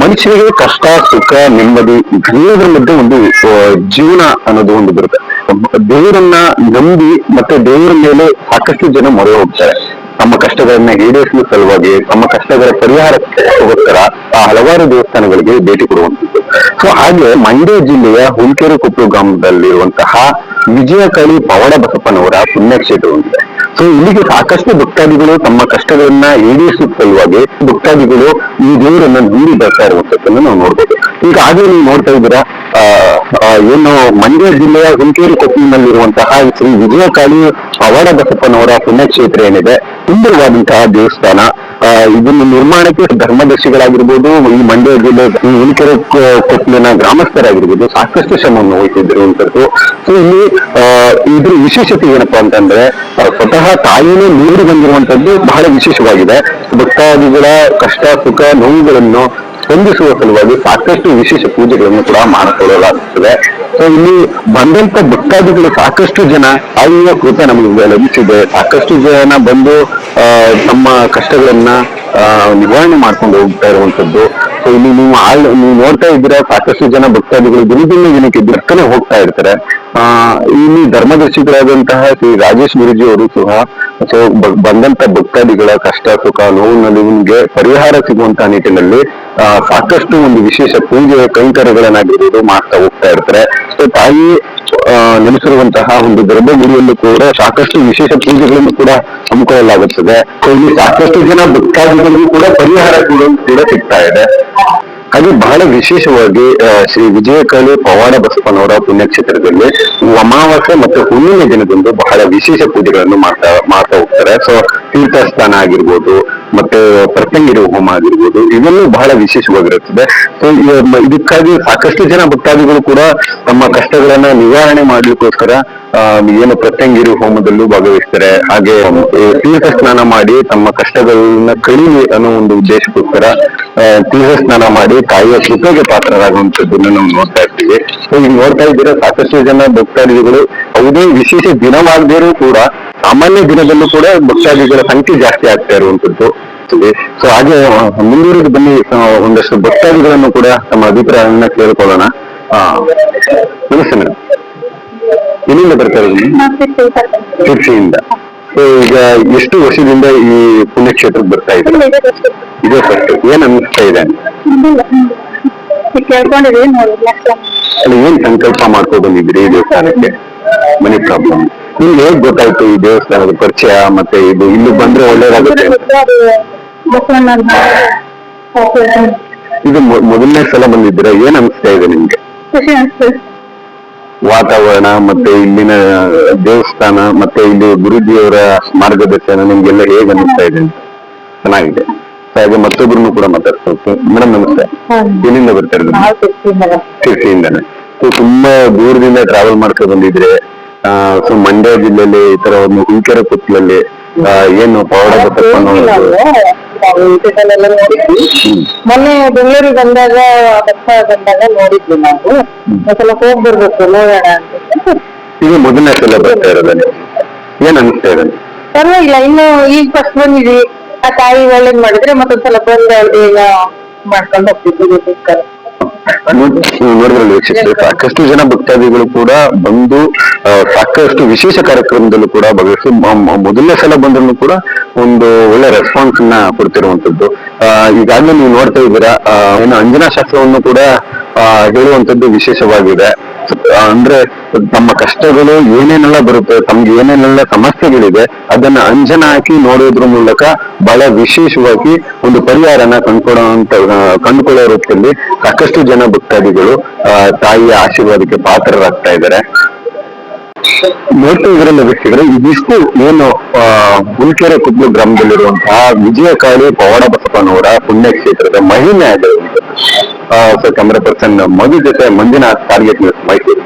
ಮನುಷ್ಯನಿಗೆ ಕಷ್ಟ, ಸುಖ, ನೆಮ್ಮದಿ, ದೇವರ ಮಧ್ಯೆ ಒಂದು ಜೀವನ ಅನ್ನೋದು ಒಂದು ಬರುತ್ತೆ. ದೇವರನ್ನ ನಂಬಿ ಮತ್ತೆ ದೇವರ ಮೇಲೆ ಸಾಕಷ್ಟು ಜನ ಮೊರೆ ಹೋಗ್ತಾರೆ. ತಮ್ಮ ಕಷ್ಟಗಳನ್ನ ಈಡೇರಿಸುವ ಸಲುವಾಗಿ, ತಮ್ಮ ಕಷ್ಟಗಳ ಪರಿಹಾರಕ್ಕೋಸ್ಕರ ಆ ಹಲವಾರು ದೇವಸ್ಥಾನಗಳಿಗೆ ಭೇಟಿ ಕೊಡುವಂತದ್ದು ಸೊ ಹಾಗೆ ಮಂಡ್ಯ ಜಿಲ್ಲೆಯ ಹುಲ್ಕೆರೆ ಕೊಪ್ಪು ಗ್ರಾಮದಲ್ಲಿರುವಂತಹ ವಿಜಯಕಳಿ ಪವಾಡ ಬಸಪ್ಪನವರ ಪುಣ್ಯಕ್ಷೇತ್ರವಾಗಿದೆ ಸೊ ಇಲ್ಲಿಗೆ ಸಾಕಷ್ಟು ಭಕ್ತಾದಿಗಳು ತಮ್ಮ ಕಷ್ಟಗಳನ್ನ ಈಡೇರಿಸುವ ಸಲುವಾಗಿ ಭಕ್ತಾದಿಗಳು ಈ ದೇವರನ್ನ ದೂರಿ ಬರ್ತಾ ಇರುವಂತದ್ದನ್ನು ನಾವು ನೋಡ್ಬೋದು. ಈಗಾಗಲೇ ನೀವು ನೋಡ್ತಾ ಇದ್ದೀರಾ ಏನು ಮಂಡ್ಯ ಜಿಲ್ಲೆಯ ಹುಂಕೇರಿ ಕೊಪ್ಪಿನಲ್ಲಿರುವಂತಹ ಶ್ರೀ ವಿಜಯಕಾಳಿ ಪವಾಡ ಬಸಪ್ಪನವರ ಪುಣ್ಯಕ್ಷೇತ್ರ ಏನಿದೆ, ಸುಂದರವಾದಂತಹ ದೇವಸ್ಥಾನ. ಇದನ್ನು ನಿರ್ಮಾಣಕ್ಕೆ ಧರ್ಮದರ್ಶಿಗಳಾಗಿರ್ಬೋದು, ಈ ಮಂಡ್ಯ ಜಿಲ್ಲೆ ಈ ಕೊಟ್ಟಿನ ಗ್ರಾಮಸ್ಥರಾಗಿರ್ಬೋದು ಸಾಕಷ್ಟು ಶ್ರಮವನ್ನು ವಹಿಸಿದಿರುವಂತದ್ದು ಸೊ ಇಲ್ಲಿ ಇದರ ವಿಶೇಷತೆ ಏನಪ್ಪಾ ಅಂತಂದ್ರೆ ಸ್ವತಃ ತಾಯಿನೇ ನೀರು ಬಂದಿರುವಂತದ್ದು ಬಹಳ ವಿಶೇಷವಾಗಿದೆ. ಭಕ್ತಾದಿಗಳ ಕಷ್ಟ, ಸುಖ, ನೋವುಗಳನ್ನು ಸ್ಪಂದಿಸುವ ಸಲುವಾಗಿ ಸಾಕಷ್ಟು ವಿಶೇಷ ಪೂಜೆಗಳನ್ನು ಕೂಡ ಮಾಡಿಕೊಳ್ಳಲಾಗುತ್ತದೆ. ಸೊ ಇಲ್ಲಿ ಬಂದಂತ ಭಕ್ತಾದಿಗಳು ಸಾಕಷ್ಟು ಜನ ಆಯುವ ಕೃತ ನಮಗೆ ಲಭಿಸಿದೆ. ಸಾಕಷ್ಟು ಜನ ಬಂದು ತಮ್ಮ ಕಷ್ಟಗಳನ್ನ ನಿವಾರಣೆ ಮಾಡ್ಕೊಂಡು ಹೋಗ್ತಾ ಇರುವಂತದ್ದು. ಸೊ ಇಲ್ಲಿ ನೀವು ಆಳ್, ನೀವು ನೋಡ್ತಾ ಇದ್ದೀರಾ, ಸಾಕಷ್ಟು ಜನ ಭಕ್ತಾದಿಗಳು ದಿನದಿಂದ ದಿನಕ್ಕೆ ಬೆಕ್ಕನೆ ಹೋಗ್ತಾ ಇರ್ತಾರೆ. ಆ, ಇಲ್ಲಿ ಧರ್ಮದರ್ಶಿಗಳಾದಂತಹ ಶ್ರೀ ರಾಜೇಶ್ ಗುರುಜಿ ಅವರು ಸಹ ಸೊ ಬಂದಂತ ಭಕ್ತಾದಿಗಳ ಕಷ್ಟ, ಸುಖ ನೋವು ನಲಿವಿಗೆ ಪರಿಹಾರ ಸಿಗುವಂತಹ ನಿಟ್ಟಿನಲ್ಲಿ ಸಾಕಷ್ಟು ಒಂದು ವಿಶೇಷ ಪೂಜೆ ಕೈಂಕರ್ಯಗಳನ್ನಾಗಿರ್ಬೋದು ಮಾಡ್ತಾ ಹೋಗ್ತಾ ಇರ್ತಾರೆ. ಸೊ ತಾಯಿ ನೆಲೆಸಿರುವಂತಹ ಒಂದು ಗರ್ಭಗುಡಿಯಲ್ಲೂ ಕೂಡ ಸಾಕಷ್ಟು ವಿಶೇಷ ಪೂಜೆಗಳನ್ನು ಕೂಡ ಹಮ್ಮಿಕೊಳ್ಳಲಾಗುತ್ತದೆ. ಸೊ ಇಲ್ಲಿ ಸಾಕಷ್ಟು ಜನ ಭಕ್ತಾದಿಗಳಿಗೂ ಕೂಡ ಪರಿಹಾರ ಕೂಡ ಕೂಡ ಸಿಗ್ತಾ ಇದೆ. ಹಾಗೆ ಬಹಳ ವಿಶೇಷವಾಗಿ ಶ್ರೀ ವಿಜಯಕಾಳಿ ಪವಾಡ ಬಸಪ್ಪನವರ ಪುಣ್ಯಕ್ಷೇತ್ರದಲ್ಲಿ ಅಮಾವಾಸ್ಯೆ ಮತ್ತು ಹುಣ್ಣಿಮೆ ದಿನದಂದು ಬಹಳ ವಿಶೇಷ ಪೂಜೆಗಳನ್ನು ಮಾಡ್ತಾ ಮಾಡ್ತಾ ಹೋಗ್ತಾರೆ. ಸೊ ತೀರ್ಥಸ್ಥಾನ ಆಗಿರ್ಬೋದು, ಮತ್ತೆ ಪ್ರತ್ಯಂಗಿರಿ ಹೋಮ ಆಗಿರ್ಬೋದು ಇವೆಲ್ಲೂ ಬಹಳ ವಿಶೇಷವಾಗಿರುತ್ತದೆ ಸೊ ಇದಕ್ಕಾಗಿ ಸಾಕಷ್ಟು ಜನ ಭಕ್ತಾದಿಗಳು ಕೂಡ ತಮ್ಮ ಕಷ್ಟಗಳನ್ನ ನಿವಾರಣೆ ಮಾಡ್ಲಿಕ್ಕೋಸ್ಕರ ಏನು ಪ್ರತ್ಯಂಗಿರಿ ಹೋಮದಲ್ಲೂ ಭಾಗವಹಿಸ್ತಾರೆ. ಹಾಗೆ ತೀರ್ಥ ಸ್ನಾನ ಮಾಡಿ ತಮ್ಮ ಕಷ್ಟಗಳನ್ನ ಕಳೀಲಿ ಅನ್ನೋ ಒಂದು ಉದ್ದೇಶಕ್ಕೋಸ್ಕರ ತೀರ್ಥ ಸ್ನಾನ ಮಾಡಿ ತಾಯಿಯ ಕೃಪೆಗೆ ಪಾತ್ರರಾಗುವಂತದ್ದನ್ನ ನಾವು ನೋಡ್ತಾ ಇರ್ತೀವಿ ಸೊ ಈಗ ನೋಡ್ತಾ ಇದ್ದೀರಾ, ಸಾಕಷ್ಟು ಜನ ಭಕ್ತಾದಿಗಳು, ಯಾವುದೇ ವಿಶೇಷ ದಿನವಾಗದೇರೂ ಕೂಡ ಸಾಮಾನ್ಯ ದಿನದಲ್ಲೂ ಕೂಡ ಭಕ್ತಾದಿಗಳ ಸಂಖ್ಯೆ ಜಾಸ್ತಿ ಆಗ್ತಾ ಇರುವಂತದ್ದು. ಸೊ ಹಾಗೆ ಮುಂದುವರೆದು ಬನ್ನಿ ಒಂದಷ್ಟು ಭಕ್ತಾದಿಗಳನ್ನು ಕೂಡ ತಮ್ಮ ಅಭಿಪ್ರಾಯವನ್ನ ಕೇಳಿಕೊಳ್ಳೋಣ. ನಮಸ್ತೆ ಮೇಡಮ್. ಎಲ್ಲಿಂದ ಬರ್ತಾ ಇರೋದು ಈಗ ಎಷ್ಟು ವರ್ಷದಿಂದ ಈ ಪುಣ್ಯಕ್ಷೇತ್ರಕ್ಕೆ ಬರ್ತಾ ಇದೆ ಇದೇ ಫಸ್ಟ್ ಏನ್ ಅನ್ನಿಸ್ತಾ ಇದೆ? ಏನ್ ಸಂಕಲ್ಪ ಮಾಡ್ಕೊ ಬಂದಿದ್ರಿ ದೇವಸ್ಥಾನಕ್ಕೆ? ಮನಿ ಪ್ರಾಬ್ಲಮ್ ನಿಮ್ಗೆ ಹೇಗ್ ಗೊತ್ತಾಯ್ತು ಈ ದೇವಸ್ಥಾನದ ಪರಿಚಯ ಮತ್ತೆ ಇದು ಇಲ್ಲಿ ಬಂದ್ರೆ ಒಳ್ಳೇದಾಗುತ್ತೆ? ಇದು ಮೊದಲನೇ ಸಲ ಬಂದಿದ್ದೀರಾ? ಏನ್ ಅನಿಸ್ತಾ ಇದೆ ನಿಮ್ಗೆ? ಖುಷಿ ಅನ್ಸ್ತದೆ ವಾತಾವರಣ ಮತ್ತೆ ಇಲ್ಲಿನ ದೇವಸ್ಥಾನ ಮತ್ತೆ ಇಲ್ಲಿ ಗುರುಜಿಯವರ ಮಾರ್ಗದರ್ಶನ ನಿಮ್ಗೆಲ್ಲ ಹೇಗ್ ಅನಿಸ್ತಾ ಇದೆ ಚೆನ್ನಾಗಿದೆ. ಹಾಗೆ ಮತ್ತೊಬ್ರು ಕೂಡ ಮಾತಾಡ್ತಾರೆ ಮೇಡಮ್ ನಮಸ್ತೆ. ಎಲ್ಲಿಂದ ಬರ್ತಾ ಇರೋದು ತುಂಬಾ ದೂರದಿಂದ ಟ್ರಾವೆಲ್ ಮಾಡ್ಕೊಂಡು ಬಂದಿದ್ರೆ ಸೊ ಮಂಡ್ಯ ಜಿಲ್ಲೆಯಲ್ಲಿ ಈ ತರ ಒಂದು ಹುಲ್ಕೆರೆ ಕುತ್ತಲಲ್ಲಿ ಏನು ಪವಾಡ ಮೊನ್ನೆ ಬೆಂಗಳೂರಿಗೆ ಬಂದಾಗ ಬಸ್ ಬಂದಾಗ ನೋಡಿದ್ವಿ ನಾವು. ಒಂದ್ಸಲ ಹೋಗ್ ಬರ್ಬೇಕು ನೋಡೋಣ ಅಂತ. ಇದು ಮೊದಲನೇ ಸಲ ಬರ್ತಾ ಇರೋದಲ್ಲಿ ಏನ್ ಅನಿಸ್ತಾ ಇದೆ? ಪರವಾಗಿಲ್ಲ ಇನ್ನು ಈಗ ಫಸ್ಟ್ ಬಂದಿದ್ವಿ. ಆ ತಾಯಿ ಒಳ್ಳೇದ್ ಮಾಡಿದ್ರೆ ಮತ್ತೊಂದ್ಸಲ ಬಂದ ಈಗ ಮಾಡ್ಕೊಂಡು ಹೋಗ್ತಿದ್ವಿ ನೋಡಿದ್ರಲ್ಲಿ ವೀಕ್ಷಿಸಿದ್ರೆ ಸಾಕಷ್ಟು ಜನ ಭಕ್ತಾದಿಗಳು ಕೂಡ ಬಂದು ಸಾಕಷ್ಟು ವಿಶೇಷ ಕಾರ್ಯಕ್ರಮದಲ್ಲೂ ಕೂಡ ಭಾಗವಹಿಸಿ ಮೊದಲನೇ ಸಲ ಬಂದ್ರು ಕೂಡ ಒಂದು ಒಳ್ಳೆ ರೆಸ್ಪಾನ್ಸ್ನ ಕೊಡ್ತಿರುವಂತದ್ದು ಆ, ಈಗಾಗಲೇ ನೀವು ನೋಡ್ತಾ ಇದ್ದೀರಾ ಏನು ಅಂಜನಾ ಶಾಸ್ತ್ರವನ್ನು ಕೂಡ ಹೇಳುವಂತದ್ದು ವಿಶೇಷವಾಗಿದೆ. ಅಂದ್ರೆ ತಮ್ಮ ಕಷ್ಟಗಳು ಏನೇನೆಲ್ಲ ಬರುತ್ತೆ, ತಮ್ಗೆ ಏನೇನೆಲ್ಲ ಸಮಸ್ಯೆಗಳಿದೆ, ಅದನ್ನ ಅಂಜನ ಹಾಕಿ ನೋಡೋದ್ರ ಮೂಲಕ ಬಹಳ ವಿಶೇಷವಾಗಿ ಒಂದು ಪರಿಹಾರನ ಕಂಡುಕೊಳ್ಳುವಂತ ಕಂಡುಕೊಳ್ಳೋ ರೂಪದಲ್ಲಿ ಸಾಕಷ್ಟು ಜನ ಭಕ್ತಾದಿಗಳು ತಾಯಿಯ ಆಶೀರ್ವಾದಕ್ಕೆ ಪಾತ್ರರಾಗ್ತಾ ಇದ್ದಾರೆ. ನೋಡ್ತಾ ಇದರಲ್ಲ ವೀಕ್ಷಕರೇ ಇದಿಷ್ಟು ಏನು ಹುಲ್ಕೆರೆ ಕುದ್ಲು ಗ್ರಾಮದಲ್ಲಿರುವಂತಹ ವಿಜಯಕಾಳಿ ಪವಾಡ ಬಸಪ್ಪನವರ ಪುಣ್ಯಕ್ಷೇತ್ರದ ಮಹಿಮೆ ಆಗಿರುವಂತದ್ದು ಕ್ಯಾಮರಾ ಪರ್ಸನ್ ಮಧು ಜೊತೆ ಮಂಜುನಾಥ್ ಟಾರ್ಗೆಟ್ ಮೈಸೂರು